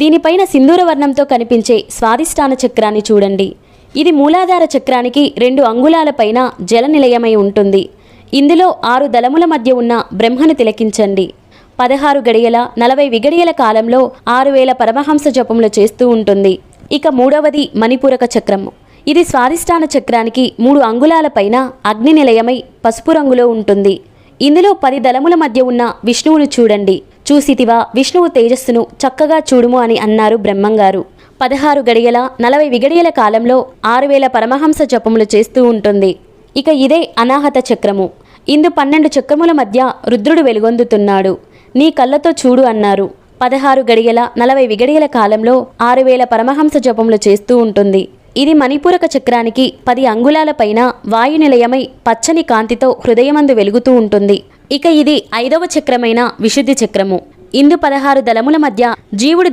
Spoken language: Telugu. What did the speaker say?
దీనిపైన సింధూర వర్ణంతో కనిపించే స్వాదిష్టాన చక్రాన్ని చూడండి. ఇది మూలాధార చక్రానికి రెండు అంగుళాల పైన జల నిలయమై ఉంటుంది. ఇందులో ఆరు దళముల మధ్య ఉన్న బ్రహ్మను తిలకించండి. పదహారు గడియల నలభై విగడియల కాలంలో ఆరు వేల పరమహంస జపములు చేస్తూ ఉంటుంది. ఇక మూడవది మణిపూరక చక్రము ఇది స్వాధిష్టాన చక్రానికి మూడు అంగుళాల పైన అగ్ని నిలయమై పసుపు రంగులో ఉంటుంది. ఇందులో పది దళముల మధ్య ఉన్న విష్ణువును చూడండి. చూసితివా విష్ణువు తేజస్సును చక్కగా చూడుము అని అన్నారు బ్రహ్మంగారు. పదహారు గడియల నలభై విగడియల కాలంలో ఆరు వేల పరమహంస జపములు చేస్తూ ఉంటుంది. ఇక ఇదే అనాహత చక్రము. ఇందు పన్నెండు చక్రముల మధ్య రుద్రుడు వెలుగొందుతున్నాడు. నీ కళ్ళతో చూడు అన్నారు. పదహారు గడియల నలభై విగడియల కాలంలో ఆరు వేల పరమహంస జపములు చేస్తూ ఉంటుంది. ఇది మణిపూరక చక్రానికి పది అంగుళాల పైన వాయు నిలయమై పచ్చని కాంతితో హృదయమందు వెలుగుతూ ఉంటుంది. ఇక ఇది ఐదవ చక్రమైన విశుద్ధి చక్రము. ఇందు పదహారు దళముల మధ్య జీవుడు